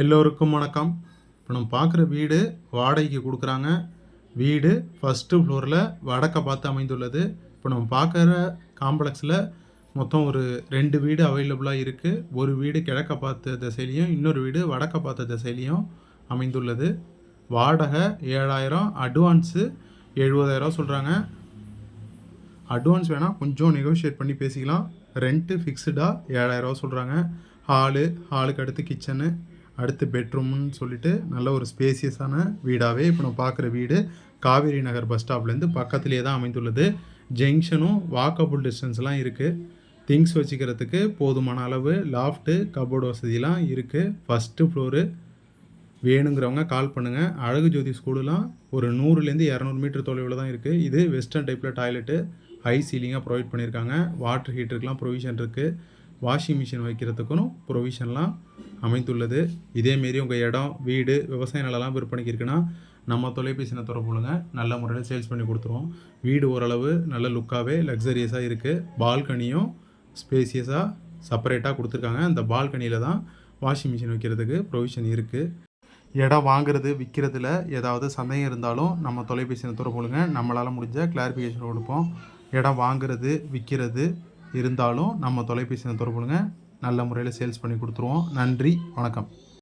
எல்லோருக்கும் வணக்கம். இப்போ நம்ம பார்க்குற வீடு வாடகைக்கு கொடுக்குறாங்க. வீடு ஃபஸ்ட்டு ஃப்ளோரில் வடக்கை பார்த்து அமைந்துள்ளது. இப்போ நம்ம பார்க்குற காம்ப்ளெக்ஸில் மொத்தம் ஒரு ரெண்டு வீடு அவைலபிளாக இருக்குது ஒரு வீடு கிழக்க பார்த்த திசையிலையும் இன்னொரு வீடு வடக்க பார்த்த திசையிலையும் அமைந்துள்ளது. வாடகை ஏழாயிரம் அட்வான்ஸு எழுபதாயிரம் சொல்கிறாங்க அட்வான்ஸ் வேணால் கொஞ்சம் நெகோஷியேட் பண்ணி பேசிக்கலாம். ரெண்ட்டு ஃபிக்ஸ்டாக ஏழாயிரரூவா சொல்கிறாங்க ஹாலு ஹாலுக்கு அடுத்து கிச்சனு அடுத்து பெட்ரூம்னு சொல்லிட்டு நல்ல ஒரு ஸ்பேசியஸான வீடாகவே இப்போ நம்ம பார்க்குற வீடு. காவேரி நகர் பஸ் ஸ்டாப்லேருந்து பக்கத்துலேயே தான் அமைந்துள்ளது. ஜங்ஷனும் வாக்கபுள் டிஸ்டன்ஸ்லாம் இருக்குது திங்ஸ் வச்சுக்கிறதுக்கு போதுமான அளவு லாஃப்ட்டு கபோர்டு வசதிலாம் இருக்குது ஃபஸ்ட்டு ஃப்ளோரு வேணுங்கிறவங்க கால் பண்ணுங்கள் அழகு ஜோதி ஸ்கூலுலாம் ஒரு நூறுலேருந்து இரநூறு மீட்டர் தொலைவில் தான் இருக்குது இது வெஸ்டர்ன் டைப்பில் டாய்லெட்டு ஹை சீலிங்காக ப்ரொவைட் பண்ணியிருக்காங்க வாட்டர் ஹீட்டருக்குலாம் ப்ரொவிஷன் இருக்குது வாஷிங் மிஷின் வைக்கிறதுக்கும் ப்ரொவிஷன்லாம் அமைந்துள்ளது. இதேமாரி உங்கள் இடம் வீடு விவசாய நிலம்லாம் விற்பனைக்கு இருக்குன்னா நம்ம தொலைபேசியில் தொடர்பு கொள்ளுங்க. நல்ல முறையில் சேல்ஸ் பண்ணி கொடுத்துருவோம். வீடு ஓரளவு நல்ல லுக்காகவே லக்ஸரியஸாக இருக்குது பால்கனியும் ஸ்பேசியஸாக செப்பரேட்டாக கொடுத்துருக்காங்க. அந்த பால்கனியில் தான் வாஷிங் மிஷின் வைக்கிறதுக்கு ப்ரொவிஷன் இருக்குது இடம் வாங்குறது விற்கிறதுல ஏதாவது சந்தேகம் இருந்தாலும் நம்ம தொலைபேசியை தொடர்பு கொள்ளுங்க. நம்மளால் முடிஞ்ச கிளாரிஃபிகேஷன் கொடுப்போம். இடம் வாங்குறது விற்கிறது இருந்தாலும் நம்ம தொலைபேசியில் தொடர்புங்க நல்ல முறையில் சேல்ஸ் பண்ணி கொடுத்துருவோம். நன்றி. வணக்கம்.